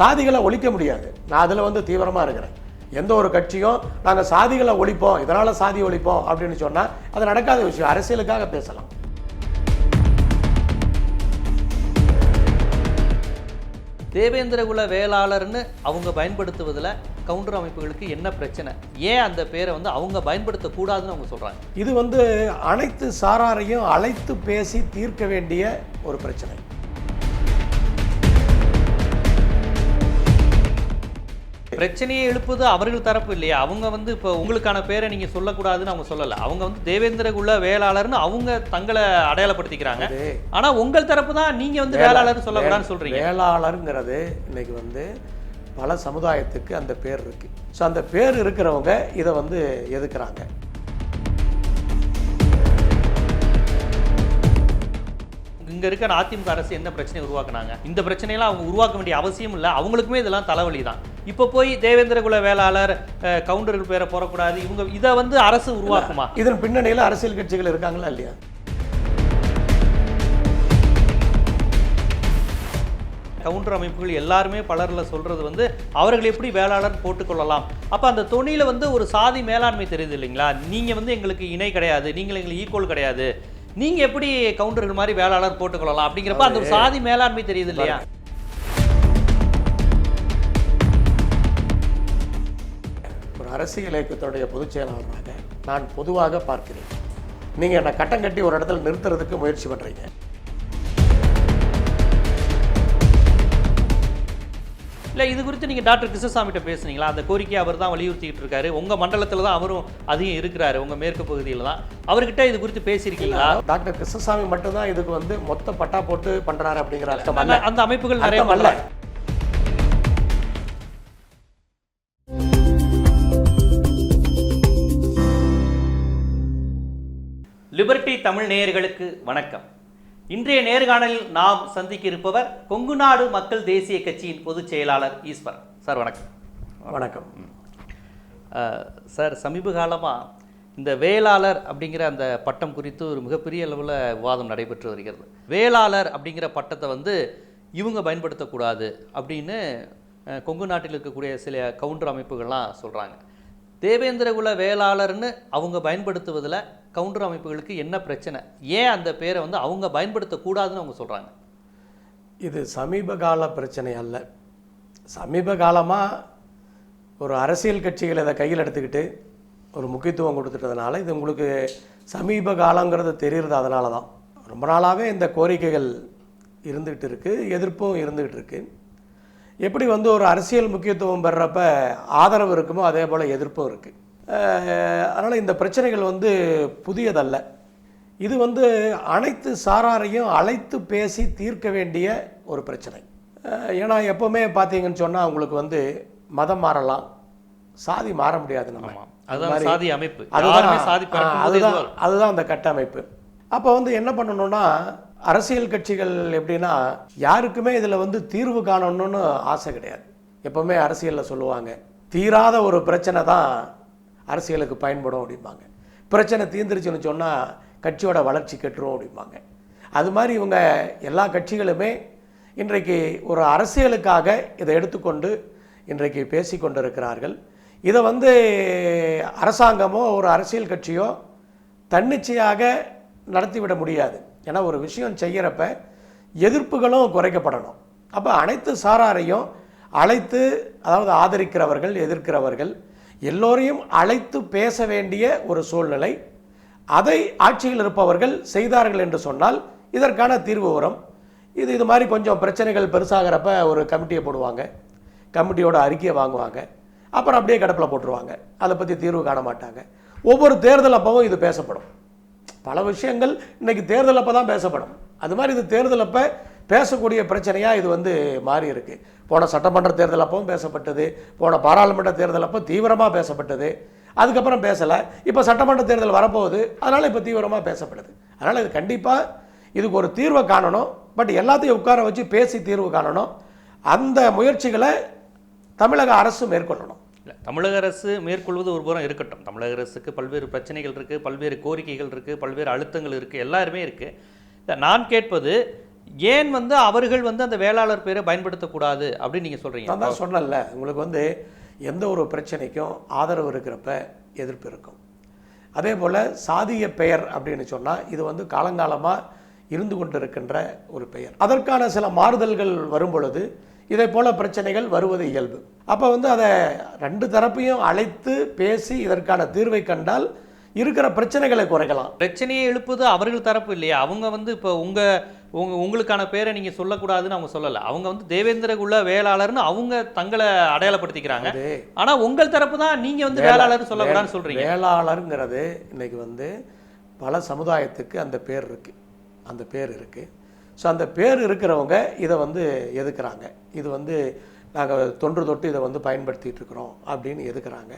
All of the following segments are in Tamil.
சாதிகளை ஒழிக்க முடியாது. நான் அதில் வந்து தீவிரமாக இருக்கிறேன். எந்த ஒரு கட்சியும் நாங்கள் சாதிகளை ஒழிப்போம் இதனால் சாதி ஒழிப்போம் அப்படின்னு சொன்னால் அது நடக்காத விஷயம். அரசியலுக்காக பேசலாம். தேவேந்திரகுல வேளாளர்னு அவங்க பயன்படுத்துவதில் கவுண்டர் அமைப்புகளுக்கு என்ன பிரச்சனை? ஏன் அந்த பேரை வந்து அவங்க பயன்படுத்தக்கூடாதுன்னு அவங்க சொல்கிறாங்க இது வந்து அனைத்து சாராரையும் அழைத்து பேசி தீர்க்க வேண்டிய ஒரு பிரச்சனை. பிரச்சனையை எழுப்புது அவர்கள் தரப்பு இல்லையா? அவங்க வந்து இப்போ உங்களுக்கான பேரை நீங்கள் சொல்லக்கூடாதுன்னு அவங்க சொல்லலை. அவங்க வந்து தேவேந்திரகுல வேளாளர்னு அவங்க தங்களை அடையாளப்படுத்திக்கிறாங்க. ஆனால் உங்கள் தரப்பு தான் நீங்கள் வந்து வேளாளர்னு சொல்லக்கூடாதுன்னு சொல்கிறீங்க வேளாளருங்கிறது இன்னைக்கு வந்து பல சமுதாயத்துக்கு அந்த பேர் இருக்கு. ஸோ அந்த பேர் இருக்கிறவங்க இதை வந்து எதுக்குறாங்க? இங்க இருக்கிற அதிமுக அரசு என்ன பிரச்சனை உருவாக்குனாங்க? இந்த பிரச்சனையெல்லாம் அவங்க உருவாக்க வேண்டிய அவசியம் இல்லை. அவங்களுக்குமே இதெல்லாம் தலைவலி தான். இப்போ போய் தேவேந்திரகுல வேளாளர் கவுண்டர்கள் பேரை போடக்கூடாது. இவங்க இதை வந்து அரசு உருவாக்குமா? இதன் பின்னணியில் அரசியல் கட்சிகள் இருக்காங்களா இல்லையா? கவுண்டர் அமைப்புகள் எல்லாருமே பலர்ல சொல்றது வந்து அவர்கள் எப்படி வேளாளர் போட்டுக்கொள்ளலாம் அப்ப அந்த தொனியில வந்து ஒரு சாதி மேலாண்மை தெரியுது இல்லைங்களா? நீங்க வந்து எங்களுக்கு இணை கிடையாது நீங்கள் எங்களுக்கு ஈக்குவல் கிடையாது. நீங்க எப்படி கவுண்டர்கள் மாதிரி வேளாளர் போட்டுக்கொள்ளலாம் அப்படிங்கிறப்ப அந்த ஒரு சாதி மேலாண்மை தெரியுது இல்லையா? அரசியல் இயக்கத்துடைய பொதுச் செயலாளராக நான் பொதுவாக பார்க்கிறேன். நீங்கள் என்னை கட்டம் கட்டி ஒரு இடத்துல நிறுத்துறதுக்கு முயற்சி பண்ணுறீங்க இல்ல இது குறித்து நீங்க டாக்டர் கிருஷ்ணசாமிகிட்ட பேசுனீங்களா? அந்த கோரிக்கையை அவர் தான் வலியுறுத்திக்கிட்டு இருக்காரு. உங்க மண்டலத்துல தான் அவரும் அதிகம் இருக்கிறாரு உங்க மேற்கு பகுதியில தான். அவர்கிட்ட இது குறித்து பேசியிருக்கீங்களா? டாக்டர் கிருஷ்ணசாமி மட்டும்தான் இதுக்கு வந்து மொத்த பட்டா போட்டு பண்றாரு அப்படிங்கிற அர்த்தம் அந்த அமைப்புகள் நிறைய அல்ல. தமிழ் நேயர்களுக்கு வணக்கம். இன்றைய நேர்காணலில் நாம் சந்திக்க இருப்பவர் கொங்கு நாடு மக்கள் தேசிய கட்சியின் பொதுச் செயலாளர் ஈஸ்வர் சார் வணக்கம். வணக்கம். சார் சமீப காலமாக இந்த வேளாளர் அப்படிங்கிற அந்த பட்டம் குறித்து ஒரு மிகப்பெரிய அளவில் விவாதம் நடைபெற்று வருகிறது. வேளாளர் அப்படிங்கிற பட்டத்தை வந்து இவங்க பயன்படுத்தக்கூடாது அப்படின்னு கொங்கு நாட்டில் இருக்கக்கூடிய சில கவுண்டர் அமைப்புகள்லாம் சொல்கிறாங்க தேவேந்திரகுல வேளாளர்னு அவங்க பயன்படுத்துவதில் கவுண்டர் அமைப்புகளுக்கு என்ன பிரச்சனை? ஏன் அந்த பேரை வந்து அவங்க பயன்படுத்தக்கூடாதுன்னு அவங்க சொல்கிறாங்க இது சமீப கால பிரச்சனை அல்ல. சமீப காலமாக ஒரு அரசியல் கட்சிகள் இதை கையில் எடுத்துக்கிட்டு ஒரு முக்கியத்துவம் கொடுத்துட்டதுனால இது உங்களுக்கு சமீப காலங்கிறது தெரிகிறது அதனால தான் ரொம்ப நாளாகவே இந்த கோரிக்கைகள் இருந்துக்கிட்டு இருக்குது எதிர்ப்பும் இருந்துக்கிட்டு இருக்கு. எப்படி வந்து ஒரு அரசியல் முக்கியத்துவம் பெறப்ப ஆதரவு இருக்குமோ அதே போல் எதிர்ப்பும் இருக்குது அதனால் இந்த பிரச்சனைகள் வந்து புதியதல்ல. இது வந்து அனைத்து சாராரையும் அழைத்து பேசி தீர்க்க வேண்டிய ஒரு பிரச்சனை. ஏன்னா எப்போவுமே பார்த்தீங்கன்னு சொன்னால் உங்களுக்கு வந்து மதம் மாறலாம். சாதி மாற முடியாது நம்ம. அதுதான் சாதி அமைப்பு. அதுதான். சாதி அதுதான். அதுதான் அந்த கட்டமைப்பு. அப்போ வந்து என்ன பண்ணணும்னா அரசியல் கட்சிகள் எப்படின்னா யாருக்குமே இதில் வந்து தீர்வு காணணும்னு ஆசை கிடையாது. எப்பவுமே அரசியலில் சொல்லுவாங்க. தீராத ஒரு பிரச்சனை தான் அரசியலுக்கு பயன்படும் அப்படிம்பாங்க. பிரச்சனை தீர்ந்துருச்சுன்னு சொன்னால் கட்சியோட வளர்ச்சி கெட்டுரும் அப்படிம்பாங்க. அது மாதிரி இவங்க எல்லா கட்சிகளுமே இன்றைக்கு ஒரு அரசியலுக்காக இதை எடுத்துக்கொண்டு இன்றைக்கு பேசி கொண்டிருக்கிறார்கள். இதை வந்து அரசாங்கமோ ஒரு அரசியல் கட்சியோ தன்னிச்சையாக நடத்திவிட முடியாது. ஏன்னா ஒரு விஷயம் செய்கிறப்ப எதிர்ப்புகளும் குறைக்கப்படணும். அப்போ அனைத்து சாராரையும் அழைத்து அதாவது ஆதரிக்கிறவர்கள் எதிர்க்கிறவர்கள் எல்லோரையும் அழைத்து பேச வேண்டிய ஒரு சூழ்நிலை. அதை ஆட்சியில் இருப்பவர்கள் செய்தார்கள் என்று சொன்னால் இதற்கான தீர்வு வரும். இது இது மாதிரி கொஞ்சம் பிரச்சனைகள் பெருசாகிறப்ப ஒரு கமிட்டியை போடுவாங்க. கமிட்டியோட அறிக்கையை வாங்குவாங்க. அப்புறம் அப்படியே கடப்பில் போட்டுருவாங்க. அதை பற்றி தீர்வு காண மாட்டாங்க. ஒவ்வொரு தேர்தல் அப்பவும் இது பேசப்படும். பல விஷயங்கள் இன்றைக்கி தேர்தல் அப்போ தான் பேசப்படும். அது மாதிரி இது தேர்தல் அப்போ பேசக்கூடிய பிரச்சனையாக இது வந்து மாறி இருக்கு. போன சட்டமன்ற தேர்தல் அப்பவும் பேசப்பட்டது. போன பாராளுமன்ற தேர்தல் அப்போ தீவிரமாக பேசப்பட்டது. அதுக்கப்புறம் பேசலை. இப்போ சட்டமன்ற தேர்தல் வரப்போகுது. அதனால் இப்போ தீவிரமாக பேசப்படுது. அதனால் இது கண்டிப்பாக இதுக்கு ஒரு தீர்வை காணணும். பட் எல்லாத்தையும் உட்கார வச்சு பேசி தீர்வு காணணும். அந்த முயற்சிகளை தமிழக அரசு மேற்கொள்ளணும். இல்லை தமிழக அரசு மேற்கொள்வது ஒரு புறம் இருக்கட்டும். தமிழக அரசுக்கு பல்வேறு பிரச்சனைகள் இருக்குது பல்வேறு கோரிக்கைகள் இருக்குது பல்வேறு அழுத்தங்கள் இருக்குது எல்லாருமே இருக்குது நான் கேட்பது ஏன் வந்து அவர்கள் வந்து அந்த வேளாளர் பேரை பயன்படுத்தக்கூடாது அப்படின்னு நீங்கள் சொல்கிறீங்க நான் தான் சொன்னேன்ல உங்களுக்கு வந்து எந்த ஒரு பிரச்சனைக்கும் ஆதரவு இருக்கிறப்ப எதிர்ப்பு இருக்கும். அதே போல் சாதிய பெயர் அப்படின்னு சொன்னால் இது வந்து காலங்காலமாக இருந்து கொண்டிருக்கின்ற ஒரு பெயர். அதற்கான சில மாறுதல்கள் வரும் பொழுது இதை போல பிரச்சனைகள் வருவது இயல்பு. அப்போ வந்து அதை ரெண்டு தரப்பையும் அழைத்து பேசி இதற்கான தீர்வை கண்டால் இருக்கிற பிரச்சனைகளை குறைக்கலாம். பிரச்சனையை எழுப்புது அவர்கள் தரப்பு இல்லையா? அவங்க வந்து இப்போ உங்க உங்க உங்களுக்கான பேரை நீங்க சொல்லக்கூடாதுன்னு அவங்க சொல்லல. அவங்க வந்து தேவேந்திரகுல வேளாளர்னு அவங்க தங்களை அடையாளப்படுத்திக்கிறாங்க. அது ஆனா உங்கள் தரப்பு தான் நீங்க வந்து வேளாளர் சொல்லக்கூடாதுன்னு சொல்றீங்க. வேளாளருங்கிறது இன்னைக்கு வந்து பல சமுதாயத்துக்கு அந்த பேர் இருக்கு. அந்த பேர் இருக்கு. ஸோ அந்த பேர் இருக்கிறவங்க இதை வந்து எதுக்குறாங்க? இது வந்து நாங்கள் தொன்று தொட்டு இதை வந்து பயன்படுத்திகிட்டு இருக்கிறோம் அப்படின்னு எதுக்குறாங்க?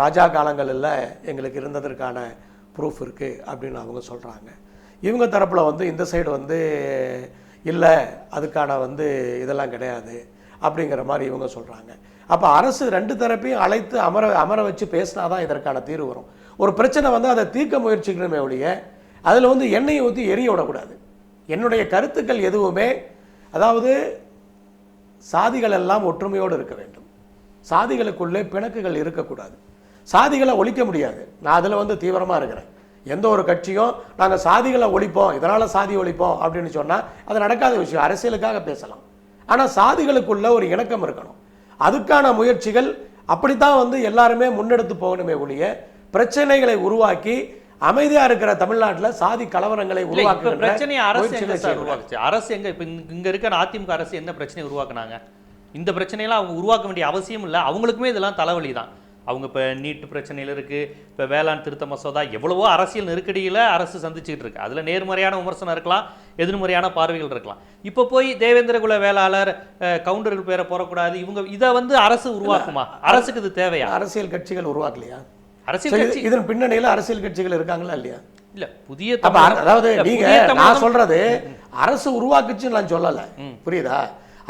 ராஜா காலங்களில் எங்களுக்கு இருந்ததற்கான ப்ரூஃப் இருக்குது அப்படின்னு அவங்க சொல்கிறாங்க இவங்க தரப்பில் வந்து இந்த சைடு வந்து இல்லை அதுக்கான வந்து இதெல்லாம் கிடையாது அப்படிங்கிற மாதிரி இவங்க சொல்கிறாங்க அப்போ அரசு ரெண்டு தரப்பையும் அழைத்து அமர அமர வச்சு பேசினா தான் இதற்கான தீர்வு வரும். ஒரு பிரச்சனை வந்து அதை தீர்க்க முயற்சிக்கணுமே ஒழிய அதில் வந்து எண்ணெயை ஊற்றி எரிய விடக்கூடாது. என்னுடைய கருத்துக்கள் எதுவுமே அதாவது சாதிகள் எல்லாம் ஒற்றுமையோடு இருக்க வேண்டும். சாதிகளுக்குள்ளே பிணக்குகள் இருக்கக்கூடாது. சாதிகளை ஒழிக்க முடியாது. நான் அதில் வந்து தீவிரமாக இருக்கிறேன். எந்த ஒரு கட்சியும் நாங்கள் சாதிகளை ஒழிப்போம் இதனால் சாதி ஒழிப்போம் அப்படின்னு சொன்னால் அது நடக்காத விஷயம். அரசியலுக்காக பேசலாம். ஆனால் சாதிகளுக்குள்ள ஒரு இணக்கம் இருக்கணும். அதுக்கான முயற்சிகள் அப்படித்தான் வந்து எல்லாருமே முன்னெடுத்து போகணுமே ஒழிய பிரச்சனைகளை உருவாக்கி அமைதியா இருக்கிற தமிழ்நாட்டுல சாதி கலவரங்களை உருவாக்குகின்ற பிரச்சனையை அரசு எங்க சார். உருவாக்குச்சு? அரசு எங்க இப்ப இங்க- இருக்கிற அதிமுக அரசு என்ன பிரச்சனையை உருவாக்குனாங்க? இந்த பிரச்சனையெல்லாம் அவங்க உருவாக்க வேண்டிய அவசியம் இல்லை. அவங்களுக்குமே இதெல்லாம் தலைவலி தான். அவங்க இப்போ நீட் பிரச்சனையில் இருக்கு இப்போ வேளாண் திருத்த மசோதா எவ்வளவோ அரசியல் நெருக்கடியில அரசு சந்திச்சுட்டு இருக்கு. அதுல நேர்மறையான விமர்சனம் இருக்கலாம் எதிர்மறையான பார்வைகள் இருக்கலாம். இப்போ போய் தேவேந்திரகுல வேளாளர் அஹ், கவுண்டர்கள் பேரை போடக்கூடாது இவங்க இதை வந்து அரசு உருவாக்குமா? அரசுக்கு இது தேவையா? அரசியல் கட்சிகள் உருவாக்கலையா? அரசியல் இதன் பின்னணியில அரசியல் கட்சிகள் இருக்காங்களா இல்லையா? இல்ல புதிய அதாவது நீங்க நான் சொல்றது அரசு உருவாக்குச்சுன்னு நான் சொல்லல. புரியுதா?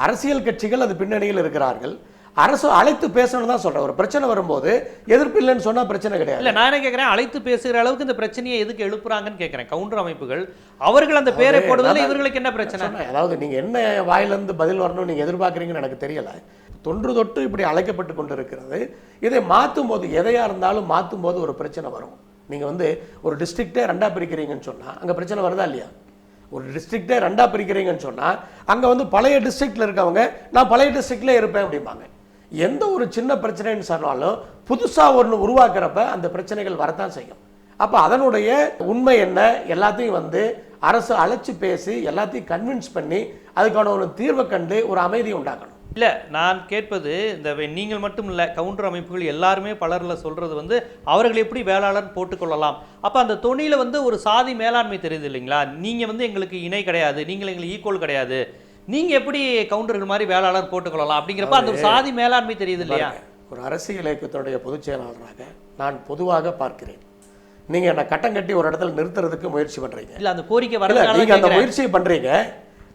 அரசியல் கட்சிகள் அது பின்னணியில் இருக்கிறார்கள். அரசு அழைத்து பேசணும் தான் சொல்றேன். ஒரு பிரச்சனை வரும்போது எதிர்ப்பு இல்லைன்னு சொன்னா பிரச்சனை கிடையாது. இல்ல நான் என்ன கேக்குறேன்? அழைத்து பேசுகிற அளவுக்கு இந்த பிரச்சனையை எதுக்கு எழுப்புறாங்கன்னு கேக்குறேன். கவுண்டர் அமைப்புகள் அவர்கள் அந்த பேரை போடுவதில் இவர்களுக்கு என்ன பிரச்சனை. அதாவது நீங்க என்ன வாயிலிருந்து பதில் வரணும்னு நீங்க எதிர்பார்க்குறீங்கன்னு எனக்கு தெரியல. தொன்று தொட்டு இப்படி அழைக்கப்பட்டு கொண்டு இருக்கிறது இதை மாற்றும் போது எதையாக இருந்தாலும் மாற்றும் போது ஒரு பிரச்சனை வரும். நீங்கள் வந்து ஒரு டிஸ்ட்ரிக்டே ரெண்டாக பிரிக்கிறீங்கன்னு சொன்னால் அங்கே பிரச்சனை வருதா இல்லையா? ஒரு டிஸ்ட்ரிக்டே ரெண்டாக பிரிக்கிறீங்கன்னு சொன்னால் அங்கே வந்து பழைய டிஸ்ட்ரிக்டில் இருக்கவங்க நான் பழைய டிஸ்ட்ரிக்ட்லேயே இருப்பேன் அப்படிம்பாங்க. எந்த ஒரு சின்ன பிரச்சனைன்னு சொன்னாலும் புதுசாக ஒன்று உருவாக்குறப்ப அந்த பிரச்சனைகள் வரத்தான் செய்யும். அப்போ அதனுடைய உண்மை என்ன? எல்லாத்தையும் வந்து அரசு அழைச்சி பேசி எல்லாத்தையும் கன்வின்ஸ் பண்ணி அதுக்கான ஒரு தீர்வை கண்டு ஒரு அமைதி உண்டாக்கணும். இல்ல நான் கேட்பது இந்த நீங்கள் மட்டும் இல்ல கவுண்டர் அமைப்புகள் எல்லாருமே பலர்ல சொல்றது வந்து அவர்கள் எப்படி வேளாளர் போட்டுக்கொள்ளலாம் அப்ப அந்த தொனியில வந்து ஒரு சாதி மேலாண்மை தெரியுது இல்லைங்களா? நீங்க வந்து எங்களுக்கு இணை கிடையாது நீங்கள் எங்களுக்கு ஈக்குவல் கிடையாது. நீங்க எப்படி கவுண்டர்கள் மாதிரி வேளாளர் போட்டுக்கொள்ளலாம் அப்படிங்கிறப்ப அந்த ஒரு சாதி மேலாண்மை தெரியுது இல்லையா? ஒரு அரசியல் இயக்கத்தினுடைய பொதுச் செயலாளராக நான் பொதுவாக பார்க்கிறேன். நீங்க என்னை கட்டம் கட்டி ஒரு இடத்துல நிறுத்துறதுக்கு முயற்சி பண்றீங்க. இல்ல அந்த கோரிக்கை இல்ல வரதுனால நீங்க அந்த. முயற்சியை பண்றீங்க.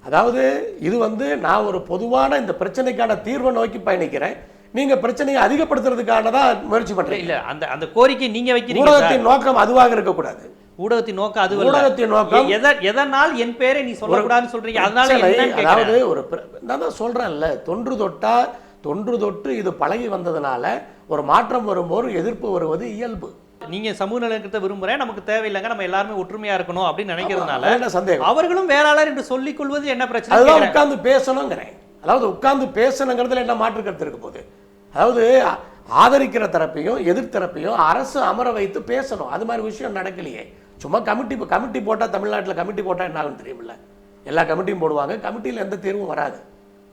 அதாவது இது வந்து நான் ஒரு பொதுவான இந்த பிரச்சனைக்கான தீர்வை நோக்கி பயணிக்கிறேன் நீங்க பிரச்சனையை அதிகப்படுத்துறதுக்கான தான் முயற்சி பண்றீங்க இல்ல அந்த அந்த கோரிக்கை நீங்க வைக்கிறீங்க. ஊடகத்தின் நோக்கம் அதுவாக இருக்கக்கூடாது ஊடகத்தின் நோக்கம் அது. ஊடகத்தின் நோக்கம் எதனால் என் பேரை நீ சொல்லக்கூடாதுன்னு சொல்றீங்க அதனால அதாவது. ஒரு நான் தான் சொல்றேன்ல தொன்று தொட்டா தொன்று தொட்டு இது பழகி வந்ததுனால ஒரு மாற்றம் வரும்போது எதிர்ப்பு வருவது இயல்பு நீங்க சமூக நலக்கத்தை விரும்புறேன் நமக்கு தேவையில்லைங்க நம்ம எல்லாருமே ஒற்றுமையா இருக்கணும் அப்படின்னு நினைக்கிறதுனால என்ன சந்தேகம்? அவர்களும் வேளாளர் என்று சொல்லிக் கொள்வது என்ன பிரச்சனை கேக்குறேன். உட்கார்ந்து பேசணுங்கிறேன். அதாவது உட்கார்ந்து பேசணுங்கிறதுல என்ன மாற்று கருத்து இருக்க போகுது? அதாவது ஆதரிக்கிற தரப்பையும் எதிர்த்தரப்பையும் அரசு அமர வைத்து பேசணும். அது மாதிரி விஷயம் நடக்கலையே. சும்மா கமிட்டி கமிட்டி போட்டால் தமிழ்நாட்டில் கமிட்டி போட்டால் என்ன ஆகும் தெரியுமில்ல? எல்லா கமிட்டியும் போடுவாங்க கமிட்டியில் எந்த தீர்வும் வராது.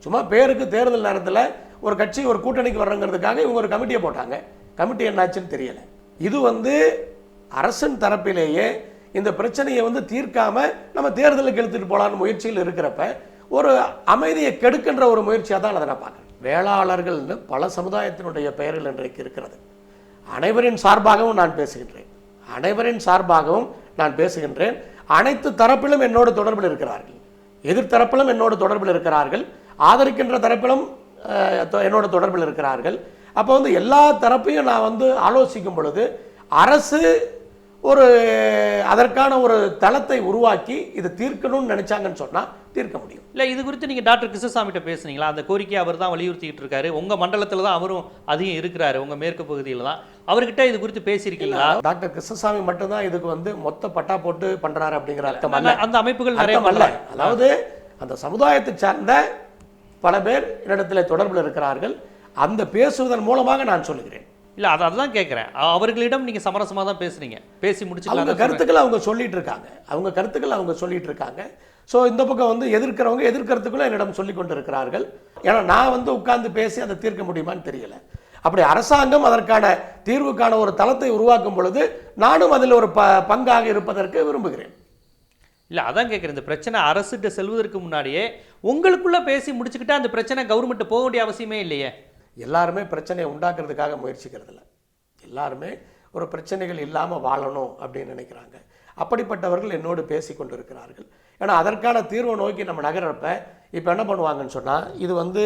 சும்மா பேருக்கு தேர்தல் நேரத்தில் ஒரு கட்சி ஒரு கூட்டணிக்கு வர்றங்கிறதுக்காக இவங்க ஒரு கமிட்டியை போட்டாங்க. கமிட்டி என்னாச்சுன்னு தெரியல. இது வந்து அரசன் தரப்பிலேயே இந்த பிரச்சனையை வந்து தீர்க்காமல் நம்ம தேர்தலுக்கு எடுத்துகிட்டு போகலான்னு முயற்சியில் இருக்கிறப்ப ஒரு அமைதியை கெடுக்கின்ற ஒரு முயற்சியாக தான் அதை நான் பார்க்குறேன். வேளாளர்கள்னு பல சமுதாயத்தினுடைய பெயர்கள் இன்றைக்கு இருக்கிறது. அனைவரின் சார்பாகவும் நான் பேசுகின்றேன். அனைவரின் சார்பாகவும் நான் பேசுகின்றேன். அனைத்து தரப்பிலும் என்னோடு தொடர்பில் இருக்கிறார்கள். எதிர்த்தரப்பிலும் என்னோடு தொடர்பில் இருக்கிறார்கள். ஆதரிக்கின்ற தரப்பிலும் தொ- என்னோட தொடர்பில் இருக்கிறார்கள். அப்போ வந்து எல்லா தரப்பையும் நான் வந்து ஆலோசிக்கும் பொழுது அரசு ஒரு அதற்கான ஒரு தளத்தை உருவாக்கி இதை தீர்க்கணும்னு நினைச்சாங்கன்னு சொன்னா தீர்க்க முடியும். இல்லை இது குறித்து நீங்கள் டாக்டர் கிருஷ்ணசாமிகிட்ட பேசுனீங்களா? அந்த கோரிக்கையை அவர் தான் வலியுறுத்திக்கிட்டு இருக்காரு. உங்கள் மண்டலத்தில் தான் அவரும் அதிகம் இருக்கிறாரு உங்கள் மேற்கு பகுதியில் தான். அவர்கிட்ட இது குறித்து பேசியிருக்கீங்களா? டாக்டர் கிருஷ்ணசாமி மட்டும்தான் இதுக்கு வந்து மொத்த பட்டா போட்டு பண்றாரு அப்படிங்கிற அர்த்தம் அல்ல. அந்த அமைப்புகள் நிறைய அல்ல. அதாவது அந்த சமுதாயத்தை சார்ந்த பல பேர் என்னிடத்தில் தொடர்பில் இருக்கிறார்கள். அந்த பேசுவதன் மூலமாக நான் சொல்லுகிறேன். இல்லை அதை அதுதான் கேட்குறேன் அவர்களிடம் நீங்கள் சமரசமாக தான் பேசுனீங்க. பேசி அவங்க முடிச்சுக்கலாம் கருத்துக்களை அவங்க சொல்லிட்டு இருக்காங்க அவங்க கருத்துக்களை அவங்க சொல்லிட்டு இருக்காங்க ஸோ இந்த பக்கம் வந்து எதிர்க்கிறவங்க எதிர்க்கருத்துக்களை என்னிடம் சொல்லி கொண்டு இருக்கிறார்கள் ஏன்னா நான் வந்து உட்கார்ந்து பேசி அதை தீர்க்க முடியுமான்னு தெரியல. அப்படி அரசாங்கம் அதற்கான தீர்வுக்கான ஒரு தளத்தை உருவாக்கும் பொழுது நானும் அதில் ஒரு ப பங்காக இருப்பதற்கு விரும்புகிறேன். இல்லை அதான் கேட்குறேன் இந்த பிரச்சனை அரசுகிட்ட செல்வதற்கு முன்னாடியே உங்களுக்குள்ள பேசி முடிச்சுக்கிட்டா அந்த பிரச்சனை கவர்மெண்ட் போக வேண்டிய அவசியமே இல்லையே. எல்லாருமே பிரச்சனையை உண்டாக்குறதுக்காக முயற்சிக்கிறதில்ல. எல்லாருமே ஒரு பிரச்சனைகள் இல்லாமல் வாழணும் அப்படின்னு நினைக்கிறாங்க. அப்படிப்பட்டவர்கள் என்னோடு பேசி கொண்டு இருக்கிறார்கள் ஏன்னா அதற்கான தீர்வை நோக்கி நம்ம நகர்றப்ப இப்போ என்ன பண்ணுவாங்கன்னு சொன்னால் இது வந்து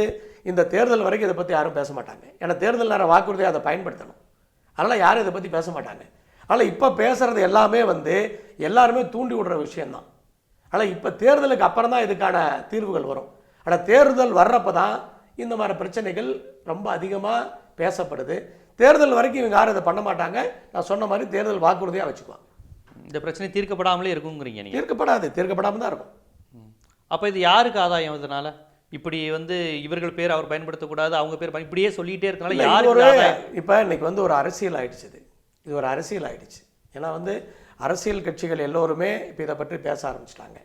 இந்த தேர்தல் வரைக்கும் இதை பற்றி யாரும் பேச மாட்டாங்க. ஏன்னா தேர்தல் நேர வாக்குறுதியை அதை பயன்படுத்தணும். அதனால் யாரும் இதை பற்றி பேச மாட்டாங்க. ஆனால் இப்போ பேசுகிறது எல்லாமே வந்து எல்லாருமே தூண்டி விடுற விஷயந்தான் ஆனால் இப்போ தேர்தலுக்கு அப்புறம் தான் இதுக்கான தீர்வுகள் வரும். ஆனால் தேர்தல் வர்றப்ப தான் இந்த மாதிரி பிரச்சனைகள் ரொம்ப அதிகமாக பேசப்படுது. தேர்தல் வரைக்கும் இவங்க யாரும் இதை பண்ண மாட்டாங்க. நான் சொன்ன மாதிரி தேர்தல் வாக்குறுதியாக வச்சுக்குவாங்க. இந்த பிரச்சனை தீர்க்கப்படாமலே இருக்குங்கிறீங்க நீங்கள் தீர்க்கப்படாது. தீர்க்கப்படாமல் தான் இருக்கும். அப்போ இது யாருக்கு ஆதாயம் இதனால? இப்படி வந்து இவர்கள் பேர் அவர் பயன்படுத்தக்கூடாது அவங்க பேர் இப்படியே சொல்லிட்டே இருக்கனால யாருக்கு ஒரு இப்போ இன்னைக்கு வந்து ஒரு அரசியல் ஆயிடுச்சு இது. ஒரு அரசியல் ஆயிடுச்சு. ஏன்னா வந்து அரசியல் கட்சிகள் எல்லோருமே இப்போ இதை பற்றி பேச ஆரம்பிச்சிட்டாங்க.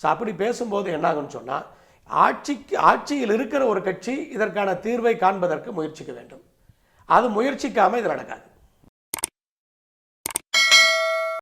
ஸோ அப்படி பேசும்போது என்ன ஆகும்னு சொன்னால் ஆட்சிக்கு ஆட்சியில் இருக்கிற ஒரு கட்சி இதற்கான தீர்வை காண்பதற்கு முயற்சிக்க வேண்டும். அது முயற்சிக்காமல் இது நடக்காது.